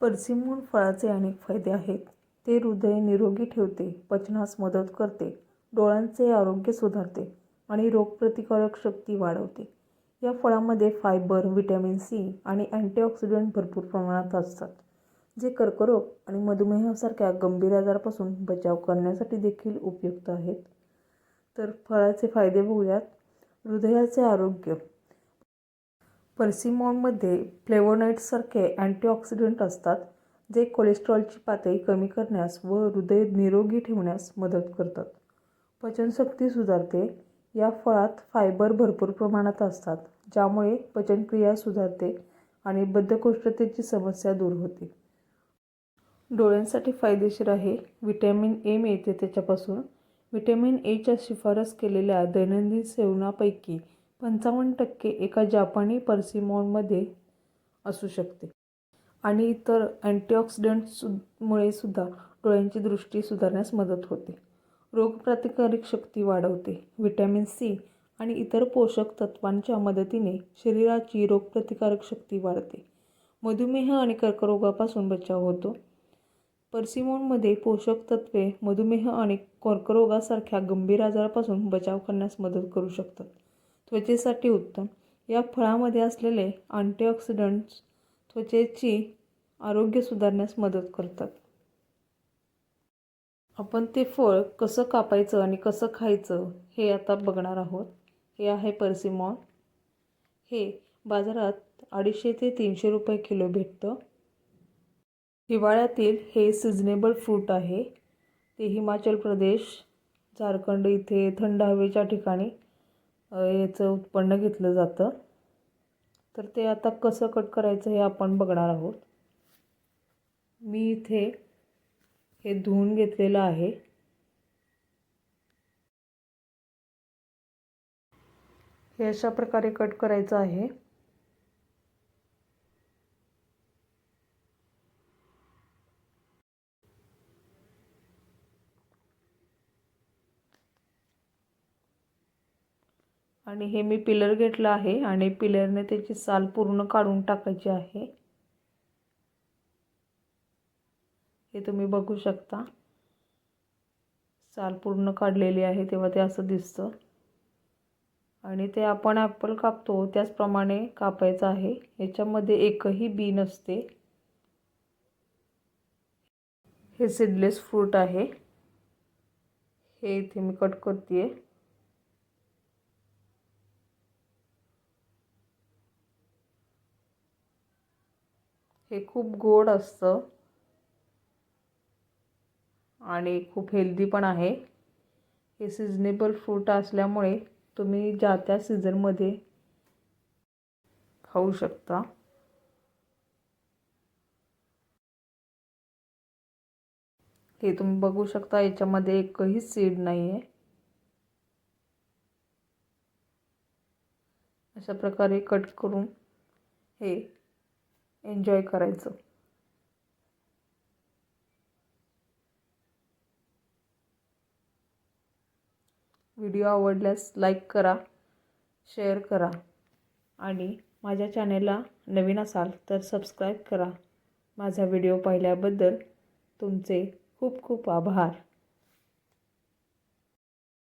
Persimmon फळाचे अनेक फायदे आहेत. ते हृदय निरोगी ठेवते पचनास मदत करते डोळ्यांचे आरोग्य सुधारते आणि रोगप्रतिकारक शक्ती वाढवते. या फळामध्ये फायबर व्हिटॅमिन सी आणि अँटीऑक्सिडंट भरपूर प्रमाणात असतात जे कर्करोग आणि मधुमेहासारख्या गंभीर आजारापासून बचाव करण्यासाठी देखील उपयुक्त आहेत. तर फळाचे फायदे बघूयात. हृदयाचे आरोग्य पर्सिमॉनमध्ये फ्लेवोनाईड्ससारखे अँटीऑक्सिडंट असतात जे कोलेस्ट्रॉलची पातळी कमी करण्यास व हृदय निरोगी ठेवण्यास मदत करतात. पचनशक्ती सुधारते. या फळात फायबर भरपूर प्रमाणात असतात ज्यामुळे पचनक्रिया सुधारते आणि बद्धकोष्ठतेची समस्या दूर होते. डोळ्यांसाठी फायदेशीर आहे. व्हिटॅमिन ए मिळते त्याच्यापासून. व्हिटॅमिन एच्या शिफारस केलेल्या दैनंदिन सेवनापैकी पंचावन्न टक्के एका जापानी पर्सिमॉनमध्ये असू शकते. आणि इतर अँटीऑक्सिडंट्समुळे सुद्धा डोळ्यांची दृष्टी सुधारण्यास मदत होते. रोगप्रतिकारक शक्ती वाढवते. व्हिटॅमिन सी आणि इतर पोषक तत्वांच्या मदतीने शरीराची रोगप्रतिकारक शक्ती वाढते. मधुमेह आणि कर्करोगापासून बचाव होतो. पर्सिमॉनमध्ये पोषक तत्वे मधुमेह आणि कर्करोगासारख्या गंभीर आजारापासून बचाव करण्यास मदत करू शकतात. त्वचेसाठी उत्तम. या फळामध्ये असलेले अँटीऑक्सिडंट्स त्वचेची आरोग्य सुधारण्यास मदत करतात. आपण ते फळ कसं कापायचं आणि कसं खायचं हे आता बघणार आहोत. हे आहे पर्सिमॉन हे बाजारात अडीचशे ते तीनशे रुपये किलो भेटतं. हिवाळ्यातील हे सिजनेबल फ्रूट आहे. ते हिमाचल प्रदेश झारखंड इथे थंड हवेच्या ठिकाणी याचं उत्पन्न घेतलं जातं. तर ते आता कसं कट करायचं हे आपण बघणार आहोत. मी इथे हे धुवून घेतलेलं आहे. हे अशा प्रकारे कट करायचं आहे. आणि हे मी पिलर घेतलं आहे आणि पिलरने त्याची साल पूर्ण काढून टाकायची आहे. हे तुम्ही बघू शकता. साल पूर्ण काढलेली आहे तेव्हा ते असं दिसतं. आणि ते आपण ॲपल कापतो त्याचप्रमाणे कापायचं आहे. याच्यामध्ये एकही बी नसते. हे सीडलेस फ्रूट आहे. हे इथे मी कट करते आहे हे खूप गोड असतं. आणि खूप हेल्दी पण आहे. हे सिजनेबल फ्रूट असल्यामुळे तुम्ही ज्या त्या सीझनमध्ये खाऊ शकता. हे तुम्ही बघू शकता याच्यामध्ये एकही सीड नाही आहे अशा प्रकारे कट करून हे एन्जॉय करायचं. व्हिडिओ आवडल्यास लाईक करा शेअर करा आणि माझ्या चॅनेलला नवीन असाल तर सबस्क्राईब करा. माझा व्हिडिओ पाहिल्याबद्दल तुमचे खूप खूप आभार.